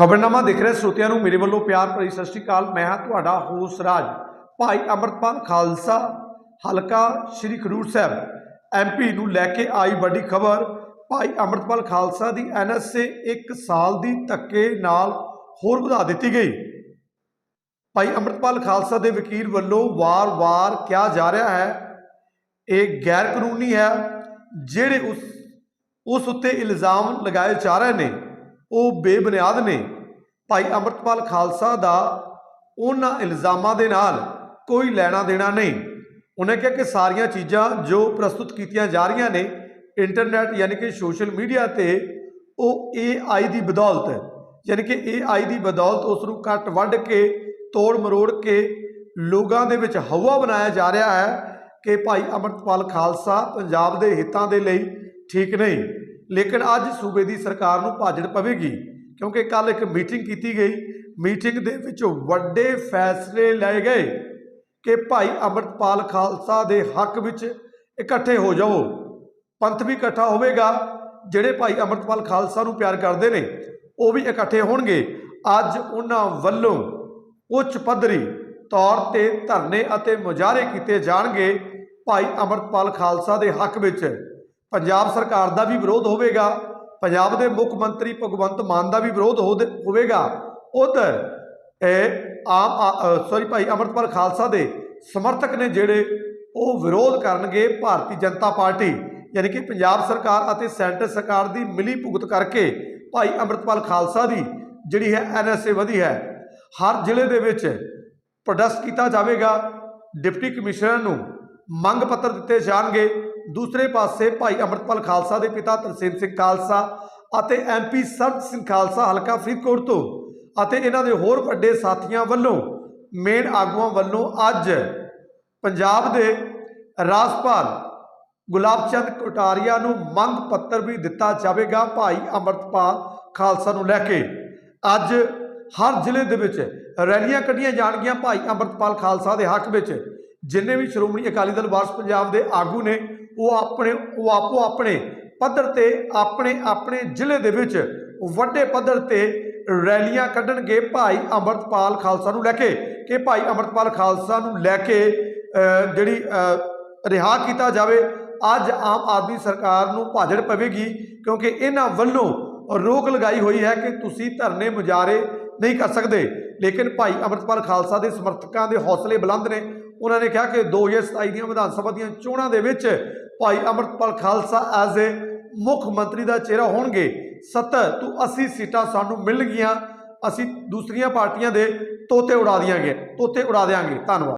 ਖਬਰਨਾਮਾ ਦੇਖ ਰਹੇ ਸਰੋਤਿਆਂ ਨੂੰ ਮੇਰੇ ਵੱਲੋਂ ਪਿਆਰ ਭਰੀ ਸਤਿ ਸ਼੍ਰੀ ਅਕਾਲ। ਮੈਂ ਹਾਂ ਤੁਹਾਡਾ ਹੋਸ ਰਾਜ। ਭਾਈ ਅਮਰਪਾਲ ਖਾਲਸਾ, ਹਲਕਾ ਸ਼੍ਰੀ ਖਡੂਰ ਸਾਹਿਬ। ਐਮਪੀ ਨੂੰ ਲੈ ਕੇ ਆਈ ਵੱਡੀ ਖਬਰ। ਭਾਈ ਅਮਰਪਾਲ ਖਾਲਸਾ ਦੀ ਐਨਐਸਏ 1 ਸਾਲ ਦੀ ਧੱਕੇ ਨਾਲ ਹੋਰ ਵਧਾ ਦਿੱਤੀ ਗਈ। ਭਾਈ ਅਮਰਪਾਲ ਖਾਲਸਾ ਦੇ ਵਕੀਲ ਵੱਲੋਂ ਵਾਰ-ਵਾਰ ਕਿਹਾ ਜਾ ਰਿਹਾ ਹੈ, ਇਹ ਗੈਰ ਕਾਨੂੰਨੀ ਹੈ, ਜਿਹੜੇ ਉਸ ਉਸ ਉੱਤੇ ਇਲਜ਼ਾਮ ਲਗਾਏ ਜਾ ਰਹੇ ਨੇ। ਉਹ ਬੇਬੁਨਿਆਦ ਨੇ। ਭਾਈ ਅਮਰਤਪਾਲ ਖਾਲਸਾ ਦਾ ਉਹਨਾਂ ਇਲਜ਼ਾਮਾਂ ਦੇ ਨਾਲ ਕੋਈ ਲੈਣਾ ਦੇਣਾ ਨਹੀਂ। ਉਹਨੇ ਕਿਹਾ ਕਿ ਸਾਰੀਆਂ ਚੀਜ਼ਾਂ ਜੋ ਪ੍ਰਸਤੁਤ ਕੀਤੀਆਂ ਜਾ ਰਹੀਆਂ ਨੇ, ਇੰਟਰਨੈਟ ਯਾਨੀ ਕਿ ਸੋਸ਼ਲ ਮੀਡੀਆ ਤੇ ਉਹ AI ਦੀ ਬਦੌਲਤ ਯਾਨੀ ਕਿ AI ਦੀ ਬਦੌਲਤ ਉਸ ਨੂੰ ਕੱਟ ਵੱਢ ਕੇ, ਤੋੜ ਮਰੋੜ ਕੇ ਲੋਕਾਂ ਦੇ ਵਿੱਚ ਹਵਾ ਬਣਾਇਆ ਜਾ ਰਿਹਾ ਹੈ ਕਿ ਭਾਈ ਅਮਰਤਪਾਲ ਖਾਲਸਾ ਪੰਜਾਬ ਦੇ ਹਿੱਤਾਂ ਦੇ ਲਈ ਠੀਕ ਨਹੀਂ। ਲੇਕਿਨ ਅੱਜ ਸੂਬੇ ਦੀ ਸਰਕਾਰ ਨੂੰ ਭਾਜੜ ਪਵੇਗੀ, ਕਿਉਂਕਿ ਕੱਲ ਇੱਕ ਮੀਟਿੰਗ ਕੀਤੀ ਗਈ। ਮੀਟਿੰਗ ਦੇ ਵਿੱਚ ਵੱਡੇ ਫੈਸਲੇ ਲਏ ਗਏ ਕਿ ਭਾਈ ਅਮਰਤਪਾਲ ਖਾਲਸਾ ਦੇ ਹੱਕ ਵਿੱਚ ਇਕੱਠੇ ਹੋ ਜਾਓ। ਪੰਥ ਵੀ ਇਕੱਠਾ ਹੋਵੇਗਾ, ਜਿਹੜੇ ਭਾਈ ਅਮਰਤਪਾਲ ਖਾਲਸਾ ਨੂੰ ਪਿਆਰ ਕਰਦੇ ਨੇ, ਉਹ ਵੀ ਇਕੱਠੇ ਹੋਣਗੇ। ਅੱਜ ਉਹਨਾਂ ਵੱਲੋਂ ਉੱਚ ਪੱਧਰੀ ਤੌਰ ਤੇ ਧਰਨੇ ਅਤੇ ਮੁਜ਼ਾਹਰੇ ਕੀਤੇ ਜਾਣਗੇ ਭਾਈ ਅਮਰਤਪਾਲ ਖਾਲਸਾ ਦੇ ਹੱਕ ਵਿੱਚ। ਪੰਜਾਬ ਸਰਕਾਰ ਦਾ ਵੀ ਵਿਰੋਧ ਹੋਵੇਗਾ, ਪੰਜਾਬ ਦੇ ਮੁੱਖ ਮੰਤਰੀ ਭਗਵੰਤ ਮਾਨ ਦਾ ਵੀ ਵਿਰੋਧ ਹੋਦ- ਹੋਵੇਗਾ। ਉਧਰ, ਇਹ ਆਮ ਸੌਰੀ ਭਾਈ ਅਮਰਤਪਾਲ ਖਾਲਸਾ ਦੇ ਸਮਰਥਕ ਨੇ ਜਿਹੜੇ ਉਹ ਵਿਰੋਧ ਕਰਨਗੇ ਭਾਰਤੀ ਜਨਤਾ ਪਾਰਟੀ, ਯਾਨੀ ਕਿ ਪੰਜਾਬ ਸਰਕਾਰ ਅਤੇ ਸੈਂਟਰ ਸਰਕਾਰ ਦੀ ਮਿਲੀ ਭੁਗਤ ਕਰਕੇ ਭਾਈ ਅਮਰਤਪਾਲ ਖਾਲਸਾ ਦੀ ਜਿਹੜੀ ਹੈ ਐਨਐਸਏ ਵਧੀ ਹੈ, ਹਰ ਜ਼ਿਲ੍ਹੇ ਦੇ ਵਿੱਚ ਪ੍ਰੋਟੈਸਟ ਕੀਤਾ ਜਾਵੇਗਾ, ਡਿਪਟੀ ਕਮਿਸ਼ਨਰ ਨੂੰ ਮੰਗ ਪੱਤਰ ਦਿੱਤੇ ਜਾਣਗੇ। ਦੂਸਰੇ ਪਾਸੇ ਭਾਈ ਅਮਰਤਪਾਲ ਖਾਲਸਾ ਦੇ ਪਿਤਾ ਤਰਸੇਮ ਸਿੰਘ ਖਾਲਸਾ ਅਤੇ ਐਮਪੀ ਸਰਬ ਸਿੰਘ ਖਾਲਸਾ ਹਲਕਾ ਫਰੀਦਕੋਟ ਤੋਂ ਅਤੇ ਇਹਨਾਂ ਦੇ ਹੋਰ ਵੱਡੇ ਸਾਥੀਆਂ ਵੱਲੋਂ ਮੇਨ ਆਗੂਆਂ ਵੱਲੋਂ ਅੱਜ ਪੰਜਾਬ ਦੇ ਰਾਜਪਾਲ ਗੁਲਾਬ ਚੰਦ ਕੋਟਾਰੀਆ ਨੂੰ ਮੰਗ ਪੱਤਰ ਵੀ ਦਿੱਤਾ ਜਾਵੇਗਾ ਭਾਈ ਅਮਰਤਪਾਲ ਖਾਲਸਾ ਨੂੰ ਲੈ ਕੇ। ਅੱਜ ਹਰ ਜ਼ਿਲ੍ਹੇ ਦੇ ਵਿੱਚ ਰੈਲੀਆਂ ਕੱਢੀਆਂ ਜਾਣਗੀਆਂ ਭਾਈ ਅਮਰਤਪਾਲ ਖਾਲਸਾ ਦੇ ਹੱਕ ਵਿੱਚ। ਜਿੰਨੇ ਵੀ ਸ਼੍ਰੋਮਣੀ ਅਕਾਲੀ ਦਲ ਵਾਰਸ ਪੰਜਾਬ ਦੇ ਆਗੂ ਨੇ ਉਹ ਆਪਣੇ ਉਹ ਆਪੋ ਆਪਣੇ ਪੱਧਰ ਤੇ ਆਪਣੇ ਆਪਣੇ ਜ਼ਿਲ੍ਹੇ ਦੇ ਵਿੱਚ ਵੱਡੇ ਪੱਧਰ ਤੇ ਰੈਲੀਆਂ ਕੱਢਣਗੇ ਭਾਈ ਅਮਰਤਪਾਲ ਖਾਲਸਾ ਨੂੰ ਲੈ ਕੇ ਕਿ ਭਾਈ ਅਮਰਤਪਾਲ ਖਾਲਸਾ ਨੂੰ ਲੈ ਕੇ ਜਿਹੜੀ ਅਹ, ਰਿਹਾ ਕੀਤਾ ਜਾਵੇ। ਅੱਜ ਆਮ ਆਦਮੀ ਸਰਕਾਰ ਨੂੰ ਭਾਜੜ ਪਵੇਗੀ ਕਿਉਂਕਿ ਇਹਨਾਂ ਵੱਲੋਂ ਰੋਕ ਲਗਾਈ ਹੋਈ ਹੈ ਕਿ ਤੁਸੀਂ ਧਰਨੇ ਮੁਜ਼ਾਹਰੇ ਨਹੀਂ ਕਰ ਸਕਦੇ। ਲੇਕਿਨ ਭਾਈ ਅਮਰਤਪਾਲ ਖਾਲਸਾ ਦੇ ਸਮਰਥਕਾਂ ਦੇ ਹੌਸਲੇ ਬੁਲੰਦ ਨੇ। ਉਹਨਾਂ ਨੇ ਕਿਹਾ ਕਿ 2027 ਦੀਆਂ ਵਿਧਾਨ ਸਭਾ ਦੀਆਂ ਚੋਣਾਂ ਦੇ ਵਿੱਚ ਭਾਈ ਅਮਰਤਪਾਲ ਖਾਲਸਾ ਐਜ਼ ਏ ਮੁੱਖ ਮੰਤਰੀ ਦਾ ਚਿਹਰਾ ਹੋਣਗੇ। 70 ਤੋਂ 80 ਸੀਟਾਂ ਸਾਨੂੰ ਮਿਲ ਗਈਆਂ ਅਸੀਂ ਦੂਸਰੀਆਂ ਪਾਰਟੀਆਂ ਦੇ ਤੋਤੇ ਉਡਾ ਦਿਆਂਗੇ, ਤੋਤੇ ਉਡਾ ਦਿਆਂਗੇ। ਧੰਨਵਾਦ।